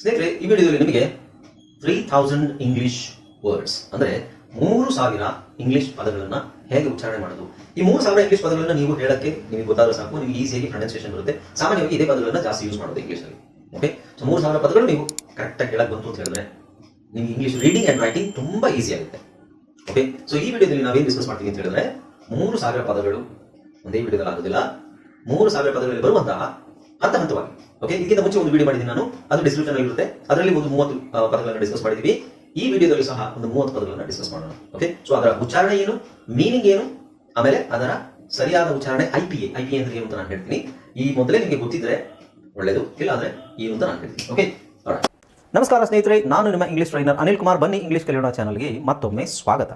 ಸ್ನೇಹಿತರೆ, ಈ ವಿಡಿಯೋದಲ್ಲಿ ನಿಮಗೆ ತ್ರೀ ಥೌಸಂಡ್ ಇಂಗ್ಲಿಷ್ ವರ್ಡ್ಸ್ ಅಂದ್ರೆ ಮೂರು ಸಾವಿರ ಇಂಗ್ಲಿಷ್ ಪದಗಳನ್ನ ಹೇಗೆ ಉಚ್ಚಾರಣೆ ಮಾಡೋದು. ಈ ಮೂರು ಸಾವಿರ ಇಂಗ್ಲಿಷ್ ಪದಗಳನ್ನ ನೀವು ಹೇಳಕ್ಕೆ ನಿಮಗೆ ಗೊತ್ತಾದ್ರೆ ಸಾಕು, ನಿಮಗೆ ಈಸಿಯಾಗಿ ಪ್ರೊನೌನ್ಸಿಯೇಷನ್ ಬರುತ್ತೆ. ಸಾಮಾನ್ಯವಾಗಿ ಇದೇ ಪದಗಳನ್ನ ಜಾಸ್ತಿ ಯೂಸ್ ಮಾಡೋದು ಇಂಗ್ಲಿಷ್ ಅಲ್ಲಿ. ಓಕೆ ಸೊ ಮೂರು ಸಾವಿರ ಪದಗಳು ನೀವು ಕರೆಕ್ಟ್ ಆಗಿ ಹೇಳಕ್ ಬಂತು ಅಂತ ಹೇಳಿದ್ರೆ ನಿಮ್ಗೆ ಇಂಗ್ಲಿಷ್ ರೀಡಿಂಗ್ ಅಂಡ್ ರೈಟಿಂಗ್ ತುಂಬಾ ಈಸಿ ಆಗುತ್ತೆ. ಓಕೆ ಸೊ ಈ ವಿಡಿಯೋದಲ್ಲಿ ನಾವೇನು ಡಿಸ್ಕಸ್ ಮಾಡ್ತೀವಿ ಅಂತ ಹೇಳಿದ್ರೆ, ಮೂರು ಸಾವಿರ ಪದಗಳು ಒಂದೇ ವಿಡಿಯೋದಲ್ಲಿ ಆಗೋದಿಲ್ಲ. ಮೂರು ಸಾವಿರ ಪದಗಳಲ್ಲಿ ಬರುವಂತಹ ಹಂತ ಹಂತವಾಗಿ. ಓಕೆ ಇದಕ್ಕಿಂತ ಮುಂಚೆ ಒಂದು ವಿಡಿಯೋ ಮಾಡಿದ್ದೀನಿ ನಾನು. ಅದು ಡಿಸ್ಕ್ರಿಪ್ಷನ್ ಅಲ್ಲಿ ಇರುತ್ತೆ. ಅದರಲ್ಲಿ ಒಂದು ಮೂವತ್ತು ಪದಗಳನ್ನು ಡಿಸ್ಕಸ್ ಮಾಡಿದೀವಿ. ಈ ವಿಡಿಯೋದಲ್ಲಿ ಸಹ ಒಂದು ಮೂವತ್ತು ಪದಗಳನ್ನು ಡಿಸ್ಕಸ್ ಮಾಡೋಣ. ಓಕೆ ಸೊ ಅದರ ಉಚ್ಚಾರಣೆ ಏನು? ಮೀನಿಂಗ್ ಏನು? ಆಮೇಲೆ ಅದರ ಸರಿಯಾದ ಉಚ್ಚಾರಣೆ I P A I P A ಅಂದ್ರೆ ಏನು ಅಂತ ನಾನು ಹೇಳ್ತೀನಿ. ಈ ಮೊದಲೇ ನಿಮಗೆ ಗೊತ್ತಿದ್ರೆ ಒಳ್ಳೇದು. ಇಲ್ಲ ಅಂದ್ರೆ ಏನು ಅಂತ ನಾನು ಹೇಳ್ತೀನಿ. ಓಕೆ ನಮಸ್ಕಾರ ಸ್ನೇಹಿತರೆ, ನಾನು ನಿಮ್ಮ ಇಂಗ್ಲಿಷ್ ಟ್ರೈನರ್ ಅನಿಲ್ ಕುಮಾರ್. ಬನ್ನಿ ಇಂಗ್ಲಿಷ್ ಕಲಿಯೋಣ ಚಾನಲ್ಗೆ ಮತ್ತೊಮ್ಮೆ ಸ್ವಾಗತ.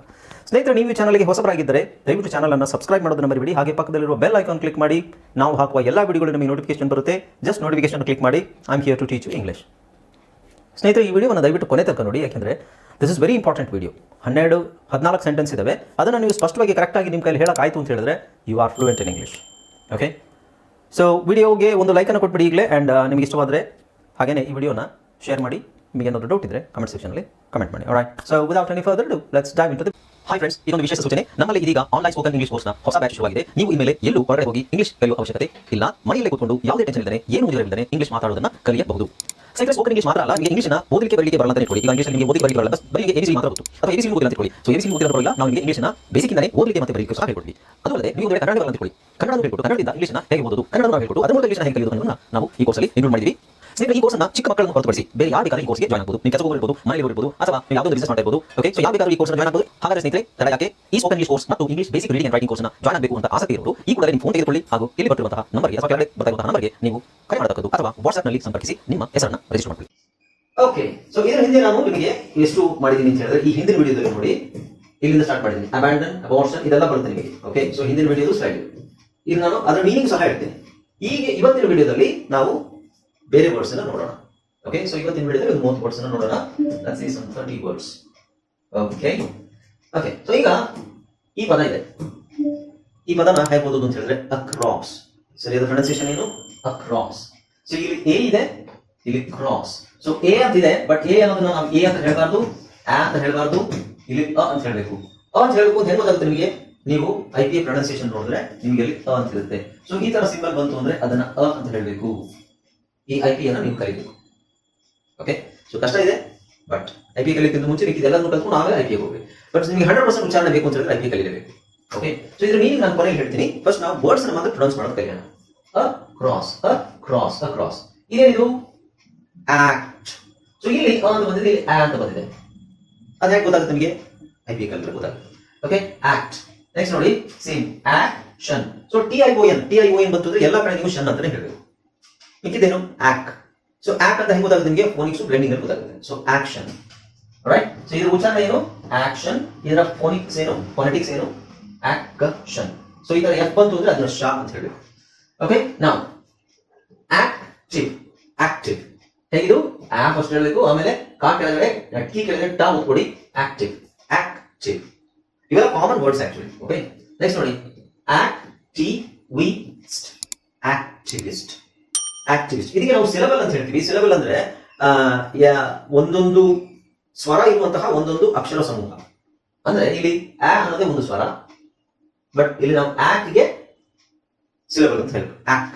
ಸ್ನೇಹಿತರೆ, ನೀವು ಈ ಚಾನಲ್ಗೆ ಹೊಸಬರಾಗಿದ್ದರೆ ದಯವಿಟ್ಟು ಚಾನಲನ್ನು ಸಬ್ಸ್ಕ್ರೈಬ್ ಮಾಡೋದನ್ನು ಮರಿಬೇಡಿ. ಹಾಗೆ ಪಕ್ಕದಲ್ಲಿರುವ ಬೆಲ್ ಐಕಾನ್ ಕ್ಲಿಕ್ ಮಾಡಿ. ನಾವು ಹಾಕುವ ಎಲ್ಲ ವಿಡಿಯೋಗಳು ನಿಮಗೆ ನೋಟಿಫಿಕೇಶನ್ ಬರುತ್ತೆ. ಜಸ್ಟ್ ನೋಟಿಫಿಕೇಶನ್ ಕ್ಲಿಕ್ ಮಾಡಿ. I am here to teach English ಸ್ನೇಹಿತರೆ, ಈ ವಿಡಿಯೋವನ್ನು ದಯವಿಟ್ಟು ಕೊನೆ ತನಕ ನೋಡಿ. ಯಾಕೆಂದರೆ this is very important video ಹನ್ನೆರಡು, ಹದಿನಾಲ್ಕು ಸೆಂಟೆನ್ಸ್ ಇದಾವೆ. ಅದನ್ನು ನೀವು ಸ್ಪಷ್ಟವಾಗಿ ಕರೆಕ್ಟಾಗಿ ನಿಮ್ಮ ಕೈಲಿ ಹೇಳೋಕ್ಕಾಯ್ತು ಅಂತ ಹೇಳಿದ್ರೆ you are fluent in English okay so ವಿಡಿಯೋಗೆ ಒಂದು ಲೈಕನ್ನು ಕೊಟ್ಬಿಡಿ ಈಗಲೇ. ಆ್ಯಂಡ್ ನಿಮಗೆ ಇಷ್ಟವಾದರೆ ಹಾಗೆಯೇ ಈ ವಿಡಿಯೋನ ಶೇರ್ ಮಾಡಿ. ನಿಮಗೆ ಏನಾದರೂ ಡೌಟ್ ಇದ್ದರೆ ಕಮೆಂಟ್ ಸೆಕ್ಷನಲ್ಲಿ ಕಮೆಂಟ್ ಮಾಡಿ. Right so without any further do let's dive into the hi friends ಇದೊಂದು ವಿಶೇಷ ಸೂಚನೆ. ನಮ್ಮಲ್ಲಿ ಇದೀಗ ಆನ್ಲೈನ್ ಸ್ಪೋಕನ್ ಇಂಗ್ಲಿಷ್ ಕೋರ್ಸ್ನ ಹೊಸ ಬ್ಯಾಚ್ ಶುರುವಾಗಿದೆ. ನೀವು ಇನ್ಮೇಲೆ ಎಲ್ಲೂ ಹೊರಗಡೆ ಹೋಗಿ ಇಂಗ್ಲಿಷ್ ಕಲಿಯುವ ಅವಶ್ಯಕತೆ ಇಲ್ಲ. ಮನೆಯಲ್ಲೇ ಕೂತ್ಕೊಂಡು ಯಾವುದೇ ಟೆನ್ಷನ್ ಇಲ್ಲದೆ ಏನು ಇಲ್ಲದೆ ಇಂಗ್ಲಿಷ್ ಮಾತಾಡೋದನ್ನ ಕಲಿಯಬಹುದು. ಸೈಕಲ್ ಸ್ಪೋಕನ್ ಇಂಗ್ಲಿಷ್ ಮಾತ್ರ ಅಲ್ಲ, ನಿಮಗೆ ಇಂಗ್ಲಿಷ್ನ ಓದಲಿಕ್ಕೆ ಬರಲಿಕ್ಕೆ ಬರಲ್ಲ ಅಂತ ಇಟ್ಕೊಳ್ಳಿ ಈಗ ಇಂಗ್ಲಿಷ್ ನಿಮಗೆ ಓದಿ ಬರಲಿಕ್ಕೆ ಬರಲ್ಲ ಬರೀ ಎಬಿಸಿ ಮಾತ್ರ ಗೊತ್ತು. ಅಥವಾ ಎಬಿಸಿ ಓದಿಲ್ಲ ಅಂತ ಇಟ್ಕೊಳ್ಳಿ ಸೊ ಎಬಿಸಿ ಓದಿಲ್ಲ ಬರಲ್ಲ ನಾವು ನಿಮಗೆ ಇಂಗ್ಲಿಷ್ನ ಬೇಸಿಕ್ ಇಂದಾನೆ ಓದಲಿಕ್ಕೆ ಮತ್ತೆ ಬರಲಿಕ್ಕೆ ಸಹ ಹೇಳ್ಕೊಡ್ತೀವಿ. ಅದು ಅಲ್ಲದೆ ನೀವು ಕನ್ನಡ ಬರಲ್ಲ ಅಂತ ಇಟ್ಕೊಳ್ಳಿ ಕನ್ನಡ ಹೇಳ್ಕೊಟ್ಟು, ಕನ್ನಡದಿಂದ ಹೇಗೆ ಓದೋದು? ಕನ್ನಡ ಹೇಳ್ಕೊಟ್ಟು, ಅದರ ಮೂಲಕ ಇಂಗ್ಲಿಷ್ನ ಹೇಗೆ ಕಲಿಯೋದು ನಾವು ಈ ಕೋರ್ಸಲ್ಲಿ ಇನ್ಕ್ಲೂಡ್ ಸ್ನೇಹಿತರೆ, ಈ ಕೋರ್ಸ್ ಕೋರ್ಸ್ನ ಚಿಕ್ಕ ಮಕ್ಕಳನ್ನು ಹೊರತುಪಡಿಸಿ ಬೇರೆ ಯಾರು ಬೇಕಾದ್ರೆ ಈ ಕೋರ್ಸ್ಗೆ ಜಾಯ್ನ್ ಆಗಬಹುದು ನೀವು ಕೆಲಸ ಇರ್ಬೋದು ಮನೆಯಲ್ಲಿ ಇರ್ಬೋದು ಅಥವಾ ನೀವು ಯಾವುದೋ ಬಿಸಿನೆಸ್ ಮಾಡ್ತಾ ಓಕೆ ಸೊ ಯಾವ ಬೇಕಾದ್ರೂ ಈ ಕೋರ್ಸ್ ಜಾಯ್ನ್ ಆಗಬಹುದು ಹಾಗಾದ್ರೆ ಸ್ನೇಹಿತರೆ ತಡ ಯಾಕೆ ಈ ಸ್ಪೋಕನ್ ಇಂಗ್ಲಿಷ್ ಕೋರ್ಸ್ ಮತ್ತು English basic reading and writing ಕೋರ್ಸ್ನ ಜಾಯ್ನ್ ಆಗಬೇಕು ಅಂತ ಆಸಕ್ತಿ ಇರೋರು, ಈ ಕೂಡ ನಿಮ್ಮ ಫೋನ್ ತೆಗೆದುಕೊಳ್ಳಿ ಹಾಗೂ ಇಲ್ಲಿ ಬರ್ತಿರುವಂತಹ ನಂಬರ್ಗೆ ಅಥವಾ ಕೆಳಗಡೆ ಬರ್ತಿರುವಂತಹ ನಂಬರ್ಗೆ ನೀವು ಕರೆ ಮಾಡತಕ್ಕದ್ದು ಅಥವಾ ವಾಟ್ಸ್ಆಪ್ನಲ್ಲಿ ಸಂಪರ್ಕಿಸಿ, ನಿಮ್ಮ ಹೆಸರನ್ನ ರಿಜಿಸ್ಟರ್ ಮಾಡ್ಕೊಳ್ಳಿ. ಓಕೆ ಸೊ ಇದರ ಹಿಂದೆ ನಾನು ನಿಮಗೆ ಎಷ್ಟು ಮಾಡಿದ್ದೀನಿ ಅಂತ ಹೇಳಿದ್ರೆ, ಈ ಹಿಂದಿನ ವಿಡಿಯೋದಲ್ಲಿ ನೋಡಿ, ಇಲ್ಲಿಂದ ಸ್ಟಾರ್ಟ್ ಮಾಡಿದ್ದೀನಿ. ಅಬ್ಯಾಂಡನ್ ಅಬಾರ್ಷನ್ ಇದೆಲ್ಲ ಬರುತ್ತೆ ನಿಮಗೆ ಓಕೆ ಸೊ ಹಿಂದಿನ ವಿಡಿಯೋದು ಸ್ಲೈಡ್ ಇದು. ನಾನು ಅದರ ಮೀನಿಂಗ್ ಸಹ ಹೇಳ್ತೀನಿ. ಈಗ ಇವತ್ತಿನ ವಿಡಿಯೋದಲ್ಲಿ ನಾವು ಬೇರೆ ವರ್ಡ್ಸ್ ನೋಡೋಣ. ಓಕೆ ಸೊ ಇವತ್ತಿನ ವಿಡಿಯೋದಲ್ಲಿ ಒಂದು ಮೂವತ್ತು ವರ್ಡ್ಸ್ ನೋಡೋಣ. Let's see some 30 words okay okay so ಈಗ ಈ ಪದ ಇದೆ. ಈ ಪದನ ಹೇಗೆ ಓದೋದು ಅಂತ ಹೇಳಿದ್ರೆ ಅಕ್ರಾಸ್ ಸರಿಯಾದ ಪ್ರೊನೌನ್ಸಿಯೇಷನ್ ಏನು? ಅಕ್ರಾಸ್ ಸೊ ಇಲ್ಲಿ ಎ ಇದೆ, ಇಲ್ಲಿ ಕ್ರಾಸ್ ಸೊ ಎ ಅಂತ ಇದೆ ಬಟ್ ಎ ಅನ್ನೋದನ್ನ ನಾವು ಎ ಅಂತ ಹೇಳಬಾರ್ದು ಆ ಅಂತ ಹೇಳಬಾರ್ದು, ಇಲ್ಲಿ ಅ ಅಂತ ಹೇಳಬೇಕು. ಅ ಅಂತ ಹೇಳಬೇಕು ಹೆಂಗ್ ಗೊತ್ತಾಗುತ್ತೆ ನಿಮಗೆ? ನೀವು ಐ ಪಿ ಎ ಪ್ರೊನೌನ್ಸಿಯೇಷನ್ ನೋಡಿದ್ರೆ ನಿಮಗೆ ಅಲ್ಲಿ ಅ ಅಂತ ಇರುತ್ತೆ. ಸೊ ಈ ತರ ಸಿಂಬಲ್ ಬಂತು ಅಂದ್ರೆ ಅದನ್ನ ಅ ಅಂತ ಹೇಳ್ಬೇಕು. ಈ ಐ ಪಿ ಅನ್ನು ನೀವು ಕಲಿಬೇಕು ಓಕೆ ಸೊ ಕಷ್ಟ ಇದೆ ಬಟ್ ಐ ಪಿ ಕಲಿಯಕ್ಕಿಂತ ಮುಂಚೆ ಎಲ್ಲದನ್ನು ಕಲ್ತ್ಕೊಂಡು ಆಮೇಲೆ ಐ ಪಿ ಹೋಗ್ಬೇಕು. ಬಟ್ ನಿಮಗೆ ಹಂಡ್ರೆಡ್ ಪರ್ಸೆಂಟ್ ಉಚ್ಚಾರಣೆ ಬೇಕು ಅಂತ ಹೇಳಿದ್ರೆ ಐ ಪಿ ಕಲಿಯಬೇಕು ಓಕೆ ಸೊ ಇದ್ರ ಮೀನಿಂಗ್ ನಾನು ಕೊನೆಗೆ ಹೇಳ್ತೀನಿ. ಫಸ್ಟ್ ನಾವು ವರ್ಡ್ಸ್ ಮಾತ್ರ ಪ್ರೊನೌನ್ಸ್ ಮಾಡೋದು ಕಲಿಯೋಣ. Across across across ಇದೇನಿದು ಆಕ್ಟ್ ಸೊ ಇಲ್ಲಿ ಒಂದು ಬಂದಿದೆ, ಇಲ್ಲಿ ಆ ಅಂತ ಬಂದಿದೆ. ಅದು ಹೇಗೆ ಗೊತ್ತಾಗುತ್ತೆ ನಿಮಗೆ? ಐ ಪಿ ಕಲಿತ್ರೆ ಗೊತ್ತಾಗುತ್ತೆ. ಓಕೆ ಆಕ್ಟ್ ನೆಕ್ಸ್ಟ್ ನೋಡಿ same action so T I O N T I O N ಬಂತು ಅಂದ್ರೆ ಎಲ್ಲ ಕಡೆ ನೀವು ಶನ್ ಅಂತಾನೆ ಹೇಳಬೇಕು. ಮಿಕ್ಕಿದೇನು ಆಕ್ ಸೊ ಆಕ್ ಅಂತ ಹೆಂಗ್ ಗೊತ್ತಾಗುತ್ತೆ ನಿಮಗೆ? ಫೋನಿಕ್ಸ್ ಬ್ಲೆಂಡಿಂಗ್ ಅಲ್ಲಿ ಗೊತ್ತಾಗುತ್ತೆ. ಸೊ ಆಕ್ಷನ್ ರೈಟ್ ಸೊ ಇದರ ಉಚ್ಚಾರಣೆ ಏನು? ಆಕ್ಷನ್ ಇದರ ಫೋನಿಕ್ಸ್ ಏನು? ಫೋನೆಟಿಕ್ಸ್ ಏನು? ಆಕ್ಷನ್ ಸೊ ಇದರ ಎಫ್ ಬಂತು ಅಂದ್ರೆ ಅದರ ಶಾ ಅಂತ ಹೇಳಿ ಓಕೆ ನಾವು ಆಕ್ಟಿವ್ ಆಕ್ಟಿವ್ ಹೇಗಿದು? ಆ ಫಸ್ಟ್ ಹೇಳಬೇಕು. ಆಮೇಲೆ ಕಾ ಕೆಳಗಡೆ ಕಿ ಕೆಳಗಡೆ, ಟಾ ಕೊಡಿ ಆಕ್ಟಿವ್ ಆಕ್ಟಿವ್ ಇವೆಲ್ಲ common words actually okay next ನೋಡಿ. ಆಕ್ಟಿವಿಸ್ಟ್ ಆಕ್ಟಿವಿಸ್ಟ್ ಆಕ್ಟಿವಿಸ್ಟ್ ಇದಕ್ಕೆ ನಾವು ಸಿಲಬಲ್ ಅಂತ ಹೇಳ್ತೀವಿ. ಸಿಲಬಲ್ ಅಂದ್ರೆ ಒಂದೊಂದು ಸ್ವರ ಇರುವಂತಹ ಒಂದೊಂದು ಅಕ್ಷರ ಸಮೂಹ. ಅಂದ್ರೆ ಇಲ್ಲಿ ಆ ಅನ್ನೋದೇ ಒಂದು ಸ್ವರ. ಬಟ್ ಇಲ್ಲಿ ನಾವು ಆಕ್ಗೆ ಸಿಲಬಲ್ ಅಂತ ಹೇಳ್ಬೇಕು. ಆಕ್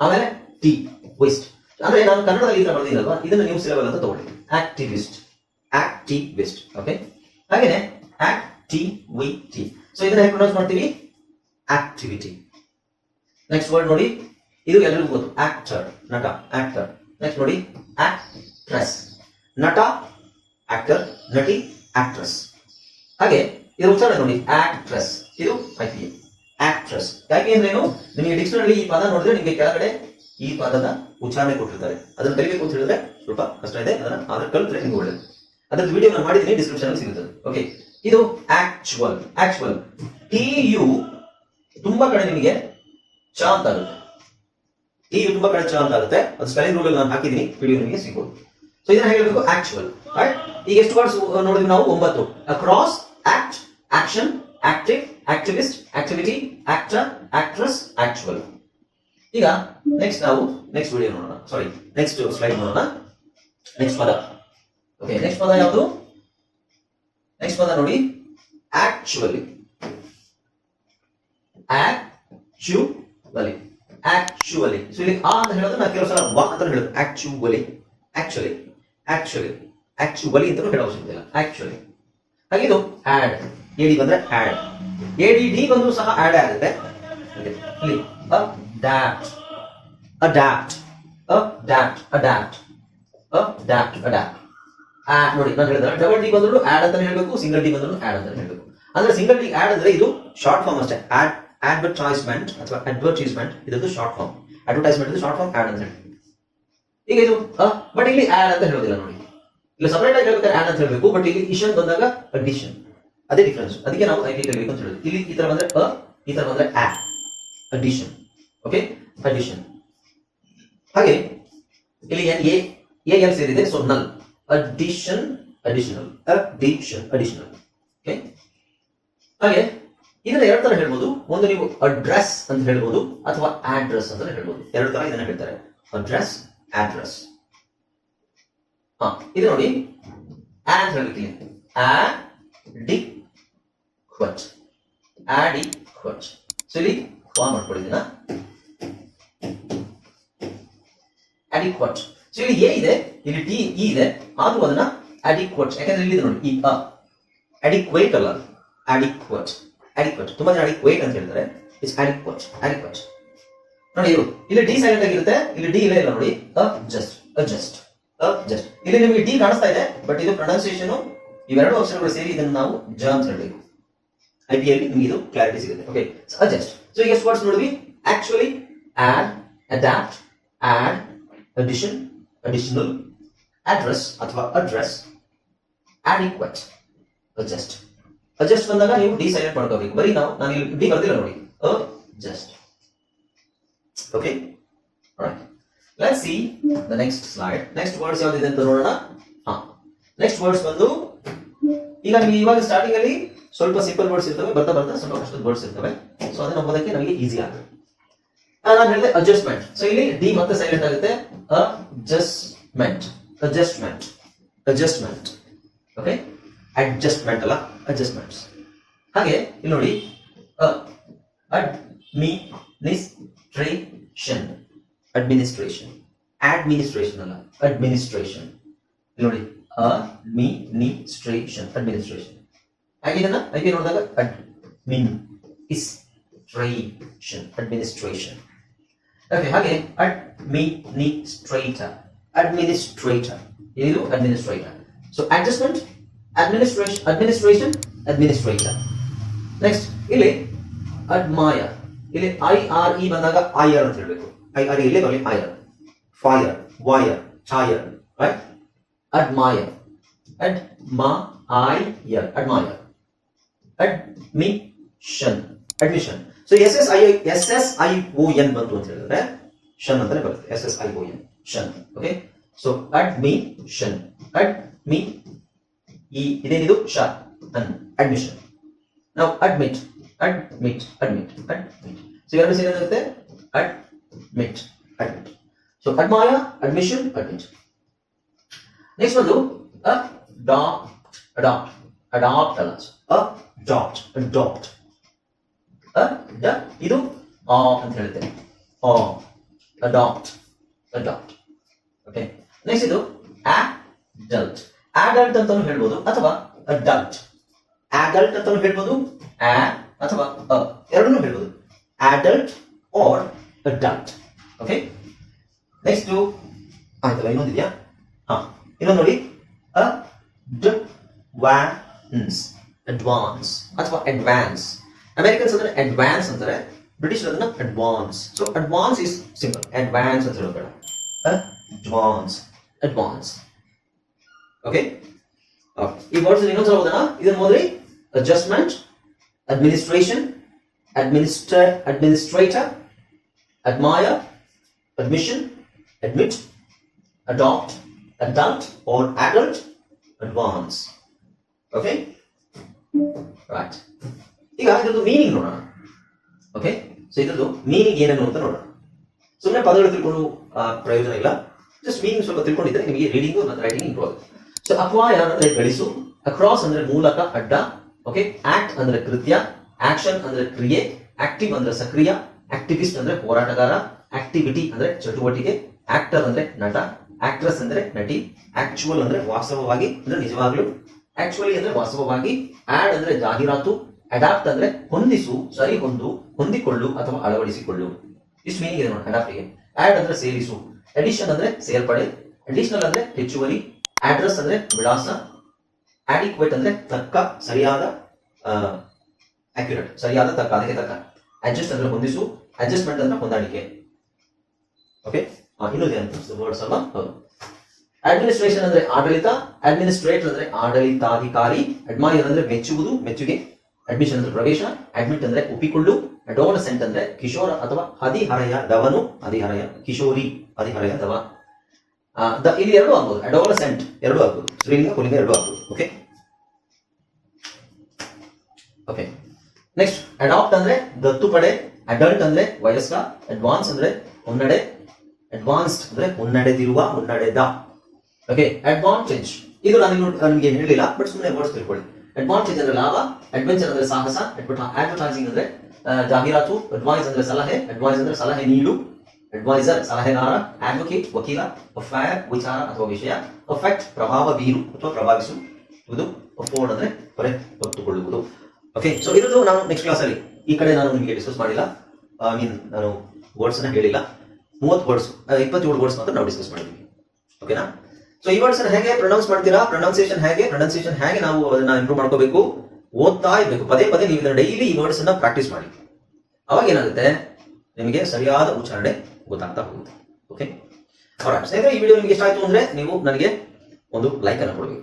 ಆಮೇಲೆ ಟಿ ವೈಸ್ಟ್ ಅಂದ್ರೆ ನಾನು ಕನ್ನಡದಲ್ಲಿ ಈ ತರ ಬರ್ದಿಲ್ಲಲ್ವಾ ಇದನ್ನ ನೀವು ಸಿಲಬಲ್ ಅಂತ ತಗೊಳ್ಳಿ. ಆಕ್ಟಿವಿಸ್ಟ್ ಆಕ್ಟಿವಿಸ್ಟ್ ಓಕೆ ಹಾಗೇನೆ ಟಿ ಸೊ ಇದನ್ನ ಹೇಗೆ ಪ್ರೊನೌನ್ಸ್ ಮಾಡ್ತೀವಿ? ಆಕ್ಟಿವಿಟಿ ನೆಕ್ಸ್ಟ್ ವರ್ಡ್ ನೋಡಿ. ಇದು ಎಲ್ಲರಿಗೂ ಗೊತ್ತು. ಆಕ್ಟರ್ ನಟ ಆಕ್ಟರ್ ನೆಕ್ಸ್ಟ್ ನೋಡಿ. ಆಕ್ಟ್ರೆಸ್ ನಟ ಆಕ್ಟರ್ ನಟಿ ಆಕ್ಟ್ರೆಸ್ ಹಾಗೆ ಇದರ ಉಚ್ಚಾರಣೆ ನೋಡಿ. ಆಕ್ಟ್ರೆಸ್ ಇದು ಐ ಪಿ ಆಕ್ಟ್ರೆಸ್ ಯಾಕೆ ಅಂದ್ರೆ ಏನು? ನಿಮಗೆ ಡಿಕ್ಷನರಿ ಈ ಪದ ನೋಡಿದ್ರೆ ನಿಮಗೆ ಕೆಳಗಡೆ ಈ ಪದದ ಉಚ್ಚಾರಣೆ ಕೊಟ್ಟಿರ್ತಾರೆ. ಅದನ್ನ ಕಲಿಬೇಕು ಅಂತ ಹೇಳಿದ್ರೆ ಸ್ವಲ್ಪ ಕಷ್ಟ ಇದೆ. ಅದನ್ನ ಆದ್ರೆ ಕಲಿತ್ರೆ ನಿಮ್ಗೆ ಒಳ್ಳೇದು. ಅದ್ರದ್ದು ವಿಡಿಯೋ ನಾನು ಡಿಸ್ಕ್ರಿಪ್ಷನ್ ಅಲ್ಲಿ ಸಿಗುತ್ತದೆ ಓಕೆ ಇದು ಆಕ್ಚುವಲ್ ಆಕ್ಚುವಲ್ ಟಿ ಯು ತುಂಬಾ ಕಡೆ ನಿಮಗೆ ಚ ಅಂತ ಆಗುತ್ತೆ. ಯು ತುಂಬಾ ಕಡೆ ಅಂತ ಆಗುತ್ತೆ. ಅದು ಸ್ಪೆಲ್ಲಿಂಗ್ ರೂಲ್ ನಾನು ಹಾಕಿದ್ದೀನಿ. ವಿಡಿಯೋ ನಿಮಗೆ ಸಿಗ್ಬೋದು. ಸೊ ಇದನ್ನ ಹೇಳಬೇಕು ಆಕ್ಚುವಲ್ ರೈಟ್ ಈಗ ಎಷ್ಟು ವರ್ಡ್ಸ್ ನೋಡಿದ್ವಿ ನಾವು? ಒಂಬತ್ತು. Across act action active activist activity actor actress actual ಈಗ ನೆಕ್ಸ್ಟ್ ನಾವು ನೆಕ್ಸ್ಟ್ ವಿಡಿಯೋ ನೋಡೋಣ. ಸಾರಿ ನೆಕ್ಸ್ಟ್ ಸ್ಲೈಡ್ ನೋಡೋಣ. ನೆಕ್ಸ್ಟ್ ಪದ. ಓಕೆ ನೆಕ್ಸ್ಟ್ ಪದ ಯಾವುದು? ನೆಕ್ಸ್ಟ್ ಪದ ನೋಡಿ. ಆಕ್ಚುವಲಿ ಆಕ್ಚುವಲಿ ಆಕ್ಚುವಲಿ ಸೊ ಇಲ್ಲಿ ಆ ಅಂತ ಹೇಳೋದು ನಾವು ಕೆಲವು ಸಲ ವಾ ಅಂತ ಹೇಳೋದು. ಆಕ್ಚುವಲಿ ಆಕ್ಚುಲಿ ಆಕ್ಚುಲಿ ಆಕ್ಚುವಲಿ ಅಂತ ಹೇಳೋ ಅವಶ್ಯಕತೆ ಇಲ್ಲ. ಆಕ್ಚುಲಿ ಹಾಗೆ ಇದು ಆಡ್ ಎಡಿ ಬಂದ್ರೆ ಆಡ್ ಎಡಿ ಡಿ ಬಂದ್ರು ಸಹ ಆಡ್ ಆಗುತ್ತೆ. ಇಲ್ಲಿ adapt adapt adapt adapt adapt adapt ಆ, ನೋಡಿ, ನಾನು ಹೇಳಿದ್ರೆ ಡಬಲ್ ಡಿ ಬಂದ್ರು ಆಡ್ ಅಂತ ಹೇಳಬೇಕು ಸಿಂಗಲ್ ಡಿ ಬಂದ್ರು ಆಡ್ ಅಂತ ಹೇಳಬೇಕು. ಅಂದ್ರೆ ಸಿಂಗಲ್ ಡಿ ಆಡ್ ಅಂದ್ರೆ ಇದು ಶಾರ್ಟ್ ಫಾರ್ಮ್ ಅಷ್ಟೇ. ಆಡ್ ಅಡ್ವರ್ಟೈಸ್ಮೆಂಟ್ ಅಥವಾ ಅಡ್ವರ್ಟೈಸ್ಮೆಂಟ್ ಇದೊಂದು ಶಾರ್ಟ್ ಫಾರ್ಮ್ ಅಡ್ವರ್ಟೈಸ್ಮೆಂಟ್ ಇದು ಶಾರ್ಟ್ ಫಾರ್ಮ್ ಆಡ್ ಅಂತ ಹೇಳಿ ಈಗ ಇದು ಬಟ್ ಇಲ್ಲಿ ಆಡ್ ಅಂತ ಹೇಳೋದಿಲ್ಲ ನೋಡಿ. ಇಲ್ಲ ಸಪರೇಟ್ ಆಗಿ ಹೇಳ್ಬೇಕಾದ್ರೆ ಆಡ್ ಅಂತ ಹೇಳಬೇಕು ಬಟ್ ಇಲ್ಲಿ ಇಶನ್ ಬಂದಾಗ ಅಡಿಷನ್ ಅದೇ ಡಿಫ್ರೆನ್ಸ್ ಅದಕ್ಕೆ ನಾವು ಐಟಿ ಕಲಿಬೇಕು ಅಂತ ಹೇಳೋದು. ಇಲ್ಲಿ ಈ ತರ ಬಂದ್ರೆ ಅ ಈ ತರ ಬಂದ್ರೆ ಆ ಅಡಿಷನ್ ಓಕೆ ಅಡಿಷನ್ ಹಾಗೆ, ಇಲ್ಲಿ ಎನ್ ಎ ಎ ಎಲ್ ಸೇರಿದೆ ಸೊ ನಲ್ addition additional addition additional okay ಹಾಗೆ ಇದನ್ನ ಎರಡು ತರ ಹೇಳ್ಬೋದು. ಒಂದು ನೀವು ಅಡ್ರೆಸ್ ಅಂತ ಹೇಳ್ಬೋದು ಅಥವಾ ಅಡ್ರೆಸ್ ಅಂತ ಹೇಳ್ಬೋದು. ಎರಡು ತರ ಇದನ್ನ ಹೇಳ್ತಾರೆ. ಅಡ್ರೆಸ್ ಅಡ್ರೆಸ್ ಹಾ, ಇದು ನೋಡಿ. ಆಡ್ ಅಂತ ಆಡಿ ಕ್ವಟ್ ಆಡಿ ಕ್ವಟ್ ಸರಿ ಇಲ್ಲಿ ಫಾರ್ಮ್ ಮಾಡ್ಕೊಂಡಿದ್ದೀನ ಅಡಿಕ್ವಟ್ ಸೊ ಇಲ್ಲಿ ಎ ಇದೆ, ಇಲ್ಲಿ ಟಿ ಇ ಇದೆ. ಆದ್ರೂ ಅದನ್ನ ಅಡಿಕ್ವಟ್ ಯಾಕಂದ್ರೆ ಇಲ್ಲಿ ನೋಡಿ, ಈ ಅಡಿಕ್ವೇಟ್ ಅಲ್ಲ ಅಡಿಕ್ವಟ್ ಅಡಿಕ್ವಟ್ ತುಂಬಾ ಜನ ಅಡಿಕ್ವೇಟ್ ಅಂತ ಹೇಳ್ತಾರೆ. ಇಸ್ ಅಡಿಕ್ವಟ್ ಅಡಿಕ್ವಟ್ ನೋಡಿ ಇದು, ಇಲ್ಲಿ ಡಿ ಸೈಲೆಂಟ್ ಆಗಿರುತ್ತೆ ಇಲ್ಲಿ ಡಿ ಇಲ್ಲ ಇಲ್ಲ ನೋಡಿ. ಅಡ್ಜಸ್ಟ್ ಜಸ್ಟ್ ಅಡ್ಜಸ್ಟ್ ಜಸ್ಟ್ ಇಲ್ಲಿ ನಿಮಗೆ ಡಿ ಕಾಣಿಸ್ತಾ ಇದೆ ಬಟ್ ಇದು ಪ್ರೊನೌನ್ಸಿಯೇಷನ್ ಇವೆರಡು ಅಕ್ಷರಗಳು ಸೇರಿ ಇದನ್ನು ನಾವು ಜ ಅಂತ ಹೇಳಬೇಕು. ಐ ಪಿ ಅಲ್ಲಿ ನಿಮಗೆ ಇದು ಕ್ಲಾರಿಟಿ ಸಿಗುತ್ತೆ. ಓಕೆ ಅಡ್ಜಸ್ಟ್ ಸೊ ಈಗ ವರ್ಡ್ಸ್ ನೋಡಿದ್ವಿ? Actually ad adapt ad addition additional address ಅಥವಾ ಅಡ್ರೆಸ್ adequate. Adjust. Adjust ಬಂದಾಗ ನೀವು ಡಿ ಸೈಲೆಂಟ್ ಮಾಡ್ಕೋಬೇಕು. ಬರೀ ನಾವು, ನಾನು ಇಲ್ಲಿ ಡಿ ಬರ್ದಿಲ್ಲ ನೋಡಿ. Just okay let's see the next slide next words ಯಾವ್ದಿದೆ ಅಂತ ನೋಡೋಣ. ಹಾ. ನೆಕ್ಸ್ಟ್ ವರ್ಡ್ಸ್ ಬಂದು, ಈಗ ನಿಮಗೆ ಇವಾಗ ಸ್ಟಾರ್ಟಿಂಗ್ ಅಲ್ಲಿ ಸ್ವಲ್ಪ ಸಿಂಪಲ್ ವರ್ಡ್ಸ್ ಇರ್ತವೆ. ಬರ್ತಾ ಬರ್ತಾ ಸ್ವಲ್ಪ ಕಷ್ಟದ ವರ್ಡ್ಸ್ ಇರ್ತವೆ. ಸೊ ಅದನ್ನ ಓದಕ್ಕೆ ನಮಗೆ ಈಸಿ ಆಗುತ್ತೆ. ನಾನು ಹೇಳಿದೆ ಅಡ್ಜಸ್ಟ್ಮೆಂಟ್ ಸೊ ಇಲ್ಲಿ ಡಿ ಮತ್ತೆ ಸೈಲೆಂಟ್ ಆಗುತ್ತೆ. Adjustment adjustment adjustment okay adjustment ಅಲ್ಲ? ಅಡ್ಜಸ್ಟ್ಮೆಂಟ್ಸ್ ಹಾಗೆ, ಇಲ್ಲಿ ನೋಡಿ ಅಡ್ಮಿನಿಸ್ಟ್ರೇಷನ್ ಅಡ್ಮಿನಿಸ್ಟ್ರೇಷನ್ ಅಡ್ಮಿನಿಸ್ಟ್ರೇಷನ್ ಅಲ್ಲ. ಅಡ್ಮಿನಿಸ್ಟ್ರೇಷನ್ ಇಲ್ಲಿ ನೋಡಿ ಅಡ್ಮಿನಿಸ್ಟ್ರೇಷನ್ ಅಡ್ಮಿನಿಸ್ಟ್ರೇಷನ್ ಹಾಗೆ ಇದನ್ನ ಹಾಗೆ ನೋಡಿದಾಗ administration administration okay ಹಾಗೆ ಅಡ್ಮಿನಿಸ್ಟ್ರೇಟರ್ ಅಡ್ಮಿನಿಸ್ಟ್ರೇಟರ್ ಇದು administrator so adjustment administration administration administrator next ಇಲ್ಲಿ ಅಡ್ಮಯರ್ ಇಲ್ಲಿ ಐ ಆರ್ ಇ ಬಂದಾಗ ಐಯರ್ ಅಂತ ಹೇಳಬೇಕು. ಐ ಆರ್ ಇಲ್ಲೇ ಬರಲಿ ire fire wire ಛಾಯರ್ right admire admire admire admission admission so S S I S S I O N ಬಂತು ಅಂತ ಹೇಳಿದ್ರೆ ಶನ್ ಅಂತಾನೆ ಬರುತ್ತೆ. S S I O N shun okay so admission ಅಡ್ಮಿ ಈ ಇದೇನಿದು ಶ ಅನ್ ಅಡ್ಮಿಷನ್ ನಾವು admit admit admit admit so ಎರಡು ಸೇರಿ ಏನಾಗುತ್ತೆ? Admit admit so ಅಡ್ಮಾಯ admission admit next ಒಂದು ಅಡಾಪ್ಟ್ ಅಡಾಪ್ಟ್ ಅಡಾಪ್ಟ್ ಅಲ್ಲ. ಅಡಾಪ್ಟ್ ಅಡಾಪ್ಟ್ ಡ ಇದು, ಆ ಅಂತ ಹೇಳುತ್ತೆ. ಆ ಅಡಾಪ್ಟ್ ಅಡಾಪ್ಟ್ ಓಕೆ ನೆಕ್ಸ್ಟ್ ಇದು ಅಡಲ್ಟ್ ಅಡಲ್ಟ್ ಅಂತಾನು ಹೇಳ್ಬೋದು ಅಥವಾ ಅಡಲ್ಟ್ ಅಡಲ್ಟ್ ಅಂತಾನು ಹೇಳ್ಬೋದು ಆ ಅಥವಾ ಅ, ಎರಡನ್ನೂ ಹೇಳ್ಬೋದು. Adult or adult okay next ಆಯ್ತಲ್ಲ ಇನ್ನೊಂದಿದೆಯಾ ಹಾ, ಇನ್ನೊಂದು ನೋಡಿ. ಅಡ್ವಾನ್ಸ್ ಅಡ್ವಾನ್ಸ್ ಅಥವಾ ಅಡ್ವಾನ್ಸ್ ಅಮೆರಿಕನ್ಸ್ ಅಂದ್ರೆ ಅಡ್ವಾನ್ಸ್ ಅಂತಾರೆ ಬ್ರಿಟಿಷ್ ಅದನ್ನ advance so advance is simple advance ಅಂತ ಹೇಳಬೇಡ. ಅಡ್ವಾನ್ಸ್ ಅಡ್ವಾನ್ಸ್ ಓಕೆ ಈ ವರ್ಡ್ಸ್ ಇನ್ನೊಂದ್ಸಲ ಓದೋಣ ಇದನ್ನ ಓದ್ರಿ adjustment administration ಅಡ್ಮಿನಿಸ್ಟ್ರ administrator admire, admission, admit, adopt, adult or adult, advance. Okay? Right. ಈಗ ಇದ್ರದ್ದು ಮೀನಿಂಗ್ ನೋಡೋಣ. ಓಕೆ ಸೊ ಇದ್ರದ್ದು ಮೀನಿಂಗ್ ಏನೇನು ಅಂತ ನೋಡೋಣ. ಸುಮ್ಮನೆ ಪದಗಳು ತಿಳ್ಕೊಂಡು ಆ, ಪ್ರಯೋಜನ ಇಲ್ಲ. ಜಸ್ಟ್ ಮೀನಿಂಗ್ ಸ್ವಲ್ಪ ತಿಳ್ಕೊಂಡಿದ್ರೆ ನಿಮಗೆ ರೀಡಿಂಗ್ ಮತ್ತು ರೈಟಿಂಗ್ ಇಂಪ್ರೂವ್ ಆಗುತ್ತೆ. ಸೊ ಅಕ್ವೈರ್ ಅಂದ್ರೆ ಗಳಿಸು ಅಕ್ರಾಸ್ ಅಂದ್ರೆ ಮೂಲಕ ಅಡ್ಡ ಓಕೆ ಆಕ್ಟ್ ಅಂದ್ರೆ ಕೃತ್ಯ ಆಕ್ಷನ್ ಅಂದ್ರೆ ಕ್ರಿಯೆ ಆಕ್ಟಿವ್ ಅಂದ್ರೆ ಸಕ್ರಿಯ ಆಕ್ಟಿವಿಸ್ಟ್ ಅಂದ್ರೆ ಹೋರಾಟಗಾರ ಆಕ್ಟಿವಿಟಿ ಅಂದ್ರೆ ಚಟುವಟಿಕೆ ಆಕ್ಟರ್ ಅಂದ್ರೆ ನಟ ಆಕ್ಟ್ರೆಸ್ ಅಂದ್ರೆ ನಟಿ ಆಕ್ಚುಯಲ್ ಅಂದ್ರೆ ವಾಸ್ತವವಾಗಿ ಅಂದ್ರೆ ನಿಜವಾಗ್ಲೂ ಆಕ್ಚುಲಿ ಅಂದ್ರೆ ವಾಸ್ತವವಾಗಿ ಆಡ್ ಅಂದ್ರೆ ಜಾಹೀರಾತು ಅಡಾಪ್ಟ್ ಅಂದ್ರೆ ಹೊಂದಿಸು ಸರಿ ಹೊಂದು ಹೊಂದಿಕೊಳ್ಳು ಅಥವಾ ಅಳವಡಿಸಿಕೊಳ್ಳು ಇಷ್ಟು ಮೀನಿಂಗ್ ಇದೆ ನೋಡಿ ಆಡ್ ಅಂದ್ರೆ ಸೇರಿಸು ಅಡಿಷನ್ ಅಂದ್ರೆ ಸೇರ್ಪಡೆ ಅಡಿಷನಲ್ ಅಂದ್ರೆ ಹೆಚ್ಚುವರಿ ಅಡ್ರೆಸ್ ಅಂದ್ರೆ ವಿಳಾಸ ಆಡಿಕ್ವೇಟ್ ಅಂದ್ರೆ ತಕ್ಕ ಸರಿಯಾದ ಅಕ್ಯುರೇಟ್ ಸರಿಯಾದ ತಕ್ಕ ಅದಕ್ಕೆ ತಕ್ಕ. ಅಡ್ಜಸ್ಟ್ ಅಂದ್ರೆ ಹೊಂದಿಸು ಅಡ್ಜಸ್ಟ್ಮೆಂಟ್ ಅಂದ್ರೆ ಹೊಂದಾಣಿಕೆ. ಓಕೆ ಇನ್ನೊಂದು ಅಂತ ವರ್ಡ್ಸ್ ಅಲ್ವಾ ಹೌದು. ಅಡ್ಮಿನಿಸ್ಟ್ರೇಷನ್ ಅಂದ್ರೆ ಆಡಳಿತ ಅಡ್ಮಿನಿಸ್ಟ್ರೇಟರ್ ಅಂದ್ರೆ ಆಡಳಿತಾಧಿಕಾರಿ ಅಡ್ಮೈರ್ ಅಂದ್ರೆ ಮೆಚ್ಚುವುದು ಮೆಚ್ಚುಗೆ. ಅಡ್ಮಿಷನ್ ಅಂದ್ರೆ ಪ್ರವೇಶ ಅಡ್ಮಿಟ್ ಅಂದ್ರೆ ಒಪ್ಪಿಕೊಳ್ಳು. ಅಡೋಲಸೆಂಟ್ ಅಂದ್ರೆ ಕಿಶೋರ ಅಥವಾ ಹದಿಹರೆಯ ದವನು ಹದಿಹರೆಯ ಕಿಶೋರಿ ಹದಿಹರೆಯ ದವ. ಆ, ದ- ಇಲ್ಲಿ ಎರಡು ಆಗ್ಬೋದು. ಅಡೋಲಸೆಂಟ್ ಎರಡು ಆಗ್ಬೋದು. ಸ್ತ್ರೀಲಿಂಗ ಪುಲ್ಲಿಂಗ ಎರಡು ಆಗ್ಬೋದು. ಓಕೆ ಓಕೆ ನೆಕ್ಸ್ಟ್ ಅಡಾಪ್ಟ್ ಅಂದ್ರೆ ದತ್ತು ಪಡೆ ಅಡಲ್ಟ್ ಅಂದ್ರೆ ವಯಸ್ಕ ಅಡ್ವಾನ್ಸ್ ಅಂದ್ರೆ ಮುನ್ನಡೆ ಅಡ್ವಾನ್ಸ್ಡ್ ಅಂದ್ರೆ ಮುನ್ನಡೆದಿರುವ, ಮುನ್ನಡೆದ. ಓಕೆ ಅಡ್ವಾಂಟೇಜ್ ಇದು ನಾನು ನಿಮಗೆ ಹೇಳಿಲ್ಲ ಬಟ್ ಸುಮ್ಮನೆ ವರ್ಡ್ಸ್ ತಿಳ್ಕೊಳ್ಳಿ. ಅಡ್ವಾಂಟೇಜ್ ಅಂದ್ರೆ ಲಾಭ ಅಡ್ವೆಂಚರ್ ಅಂದ್ರೆ ಸಾಹಸ ಅಡ್ವರ್ಟೈಸಿಂಗ್ ಅಂದ್ರೆ ಜಾಹೀರಾತು ಅಡ್ವೈಸ್ ಅಂದ್ರೆ ಸಲಹೆ ಅಡ್ವೈಸ್ ಅಂದ್ರೆ ಸಲಹೆ ನೀಡು. ಅಡ್ವೈಸರ್ ಸಲಹೆಗಾರ ಅಡ್ವೊಕೇಟ್ ವಕೀಲ ಅಫೈರ್ ವಿಚಾರ ಅಥವಾ ವಿಷಯ ಅಫೆಕ್ಟ್ ಪ್ರಭಾವ ಬೀರು ಅಥವಾ ಪ್ರಭಾವಿಸುವುದು ಅಫೋರ್ಡ್ ಅಂದ್ರೆ ಹೊರೆ ಹೊತ್ತುಕೊಳ್ಳುವುದು. ಓಕೆ ಸೊ ಇರೋದು ನಾನು ನೆಕ್ಸ್ಟ್ ಕ್ಲಾಸ್ ಅಲ್ಲಿ. ಈ ಕಡೆ ನಾನು ನಿಮಗೆ ಡಿಸ್ಕಸ್ ಮಾಡಿಲ್ಲ. ಐ ಮೀನ್ ನಾನು ವರ್ಡ್ಸ್ ಅನ್ನ ಹೇಳಿಲ್ಲ. ಮೂವತ್ತು ವರ್ಡ್ಸ್ ಇಪ್ಪತ್ತೇಳು ವರ್ಡ್ಸ್ ಮಾತ್ರ ನಾವು ಡಿಸ್ಕಸ್ ಮಾಡಿದ್ವಿ. ಓಕೆನಾ ಸೊ ಈ ವರ್ಡ್ಸ್ ಹೇಗೆ ಪ್ರೊನೌನ್ಸ್ ಮಾಡ್ತೀರಾ? ಪ್ರೊನೌನ್ಸಿಯೇಷನ್ ಹೇಗೆ? ಪ್ರೊನೌನ್ಸಿಯೇಷನ್ ಹೇಗೆ ನಾವು ಅದನ್ನ ಇಂಪ್ರೂವ್ ಮಾಡ್ಕೋಬೇಕು? ಓದ್ತಾ ಇರಬೇಕು. ಪದೇ ಪದೇ ನೀವು ಇದನ್ನ ಡೈಲಿ ಈ ವರ್ಡ್ಸ್ ಅನ್ನ ಪ್ರಾಕ್ಟೀಸ್ ಮಾಡಿ. ಅವಾಗ ಏನಾಗುತ್ತೆ? ನಿಮಗೆ ಸರಿಯಾದ ಉಚ್ಚಾರಣೆ ಗೊತ್ತಾಗ್ತಾ ಹೋಗುತ್ತೆ. ಓಕೆ ಸ್ನೇಹಿತರೆ, ಈ ವಿಡಿಯೋ ನಿಮಗೆ ಇಷ್ಟ ಆಯ್ತು ಅಂದ್ರೆ ನೀವು ನನಗೆ ಒಂದು ಲೈಕ್ ಅನ್ನು ಕೊಡಬೇಕು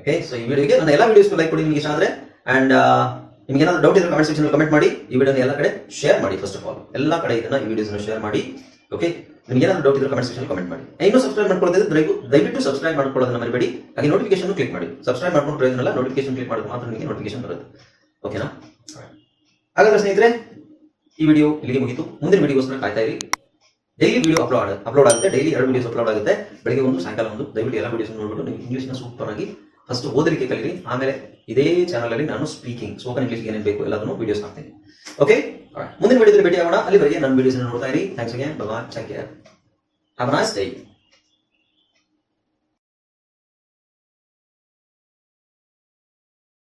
ಓಕೆ ಸೊ ಈ ವಿಡಿಯೋಗೆ ನನ್ನ ಎಲ್ಲ ವಿಡಿಯೋಸ್ಗೂ ಲೈಕ್ ಕೊಡಿ ನಿಮಗೆ ಇಷ್ಟ ಆದ್ರೆ. ಅಂಡ್ ನಿಮ್ಗೆ ಏನಾದ್ರು ಡೌಟ್ ಇದ್ರೆ ಕಮೆಂಟ್ ಸೆಕ್ಷನ್ ಕಮೆಂಟ್ ಮಾಡಿ. ಈ ವಿಡಿಯೋನ ಎಲ್ಲ ಕಡೆ ಶೇರ್ ಮಾಡಿ ಫಸ್ಟ್ ಆಫ್ ಆಲ್ ಎಲ್ಲ ಕಡೆ ಇದನ್ನ ಈ ವಿಡಿಯೋಸ್ ಶೇರ್ ಮಾಡಿ. ಓಕೆ ನಿಮ್ಗೆ ಏನಾದ್ರು ಡೌಟ್ ಇದ್ರೆ ಕಮೆಂಟ್ ಸೆಕ್ಷನ್ ಕಮೆಂಟ್ ಮಾಡಿ. ಇನ್ನೂ ಸಬ್ಸ್ಕ್ರೈಬ್ ಮಾಡ್ಕೊಳ್ಳೋದ್ರೆ ದಯವಿಟ್ಟು ಸಬ್ಸ್ಕ್ರೈಬ್ ಮಾಡ್ಕೊಳ್ಳೋದನ್ನ ಮರಿಬೇಡಿ. ಹಾಗೆ ನೋಟಿಫಿಕೇಶನ್ ಕ್ಲಿಕ್ ಮಾಡಿ. ಸಬ್ಸ್ಕ್ರೈಬ್ ಮಾಡ್ಕೊಂಡು ಪ್ರಯೋಜನ ನೋಟಿಫಿಕೇಶನ್ ಕ್ಲಿಕ್ ಮಾಡೋದು ಮಾತ್ರ ನಿಮಗೆ ನೋಟಿಫಿಕೇಶನ್ ಬರುತ್ತೆ. ಓಕೆನಾ ಹಾಗಾದ್ರೆ ಸ್ನೇಹಿತರೆ, ಈ ವಿಡಿಯೋ ಇಲ್ಲಿಗೆ ಮುಗಿತು. ಮುಂದಿನ ವಿಡಿಯೋಸ್ನ ಕಾಯ್ತಾ ಇರಿ. ಡೈಲಿ ವಿಡಿಯೋ ಅಪ್ಲೋಡ್ ಅಪ್ಲೋಡ್ ಆಗುತ್ತೆ. ಡೈಲಿ ಎರಡು ವೀಡಿಯೋಸ್ ಅಪ್ಲೋಡ್ ಆಗುತ್ತೆ. ಬೆಳಗ್ಗೆ ಒಂದು, ಸಾಯಂಕಾಲ ಒಂದು. ದಯವಿಟ್ಟು ಎಲ್ಲ ವೀಡಿಯೋಸ್ ನೋಡ್ಬಿಟ್ಟು ನೀವು ಇಂಗ್ಲೀಷ್ನ ಸೂಪರ್ ಆಗಿ ಫಸ್ಟ್ ಓದಲಿಕ್ಕೆ ಕಲೀರಿ. ಆಮೇಲೆ ಇದೇ ಚಾನಲ್ ಅಲ್ಲಿ ನಾನು ಸ್ಪೀಕಿಂಗ್ ಸ್ಪೋಕನ್ ಇಂಗ್ಲೀಷ್ ಏನೇನು ಬೇಕು ಎಲ್ಲದನ್ನು ವಿಡಿಯೋಸ್ ಹಾಕ್ತೀನಿ. ಓಕೆ ಮುಂದಿನ ವಿಡಿಯೋದಲ್ಲಿ ಭೇಟಿ ಆಗೋಣ ಅಲ್ಲಿವರೆಗೆ ನನ್ನ ವೀಡಿಯೋಸ್ ನೋಡ್ತಾ ಇರಿ. Thanks again bye take care have nice day